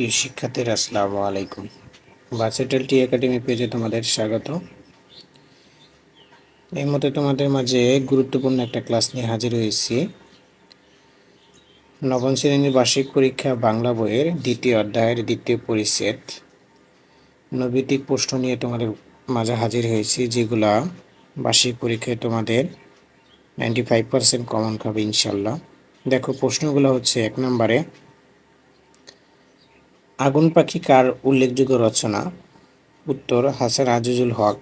প্রিয় শিক্ষার্থীরা আসসালামু আলাইকুম। বাসেটেল টি একাডেমি পেজে তোমাদের স্বাগত। এই মতে তোমাদের মাঝে গুরুত্বপূর্ণ একটা ক্লাস নিয়ে হাজির হয়েছি। নবম শ্রেণির বার্ষিক পরীক্ষা বাংলা বইয়ের দ্বিতীয় অধ্যায়ের দ্বিতীয় পরিচ্ছেদ। নৈবিতিক প্রশ্ন নিয়ে তোমাদের মাঝে হাজির হয়েছি, যেগুলা বার্ষিক পরীক্ষায় তোমাদের নাইনটি ফাইভ পার্সেন্ট কমন খাবে ইনশাল্লাহ দেখো, প্রশ্নগুলো হচ্ছে এক নম্বরে আগুন পাখি কার উল্লেখযোগ্য রচনা? উত্তর, হাসান আজিজুল হক।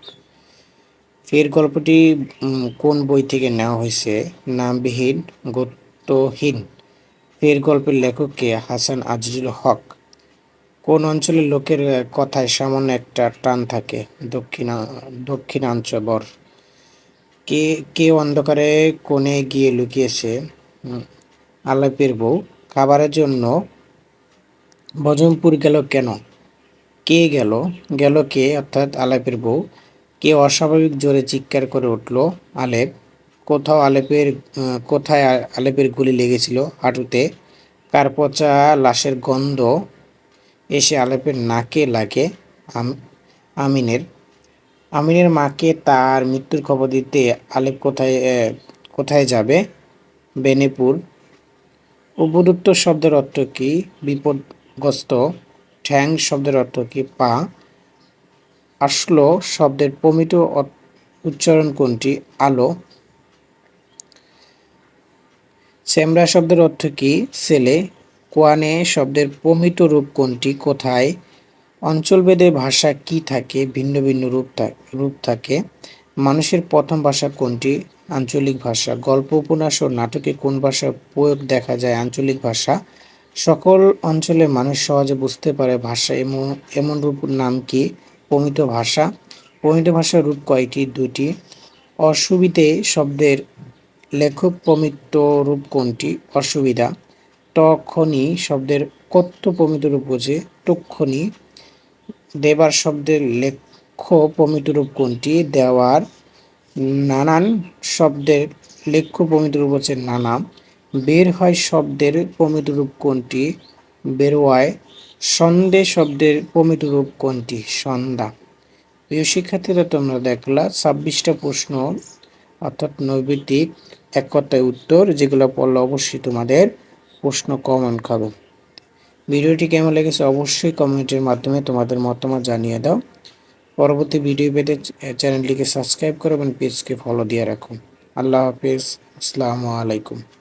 ফের গল্পটি কোন বই থেকে নেওয়া হয়েছে? নামবিহীন, গোত্রহীন। ফের গল্পের লেখককে হাসান আজিজুল হক। কোন অঞ্চলের লোকের কথায় সামান্য একটা টান থাকে? দক্ষিণা দক্ষিণাঞ্চবর কে কে অন্ধকারে কোণে গিয়ে লুকিয়েছে? আলাপের বউ। খাবারের জন্য বজমপুর গেল কেন? কে গেল? গেল কে? অর্থাৎ আলেপের বউ। কে অস্বাভাবিক জোরে চিৎকার করে উঠল? আলেপ। কোথাও আলেপের কোথায় আলেপের গুলি লেগেছিল হাঁটুতে? কার পচা লাশের গন্ধ এসে আলেপের নাকে লাগে আমিনের। আমিনের মাকে তার মৃত্যুর খবর দিতে আলেপ কোথায় কোথায় যাবে? বেনেপুর। উপযুক্ত শব্দের অর্থ কী? বিপদ গস্ত, ঠ্যাং শব্দের অর্থ কি? পা। আসলো শব্দের প্রমিত উচ্চারণ কোনটি? আলো। সেমরা শব্দের অর্থ কি? ছেলে কোয়ানে শব্দের প্রমিত রূপ কোনটি? কোথায়? অঞ্চলভেদে ভাষা কি থাকে? ভিন্ন ভিন্ন রূপ রূপ থাকে। মানুষের প্রথম ভাষা কোনটি? আঞ্চলিক ভাষা। গল্প, উপন্যাস ও নাটকে কোন ভাষার প্রয়োগ দেখা যায়? আঞ্চলিক ভাষা। সকল অঞ্চলে মানুষ সহজে বুঝতে পারে ভাষা এমন এমন রূপ, নাম কি? প্রমিত ভাষা। প্রমিত ভাষার রূপ কয়টি? দুটি অসুবিধে শব্দের লেখক প্রমিত রূপ কোনটি? অসুবিধা। টখনি শব্দের কত্ত প্রমিত রূপ বোঝে। টক্ষণি দেবার শব্দের লেখ্য প্রমিত রূপ কোনটি? দেওয়ার। নানান শব্দের লেখ্য প্রমিত রূপ হচ্ছে নানা। বের হয় শব্দের প্রমিত রূপ কোনটি বেরোয় সন্ধে শব্দের প্রমিত রূপ কোনটি? সন্ধ্যা। প্রিয় শিক্ষার্থীরা, তোমরা দেখলা, ছাব্বিশটা প্রশ্ন, অর্থাৎ নৈবিতিক এক কথায় উত্তর, যেগুলো পড়লে অবশ্যই তোমাদের প্রশ্ন কমন খাবে। ভিডিওটি কেমন লেগেছে অবশ্যই কমেন্টের মাধ্যমে তোমাদের মতামত জানিয়ে দাও। পরবর্তী ভিডিও পেতে চ্যানেলটিকে সাবস্ক্রাইব করো এবং পেজকে ফলো দিয়ে রাখো। আল্লাহ হাফিজ। আসসালামু আলাইকুম।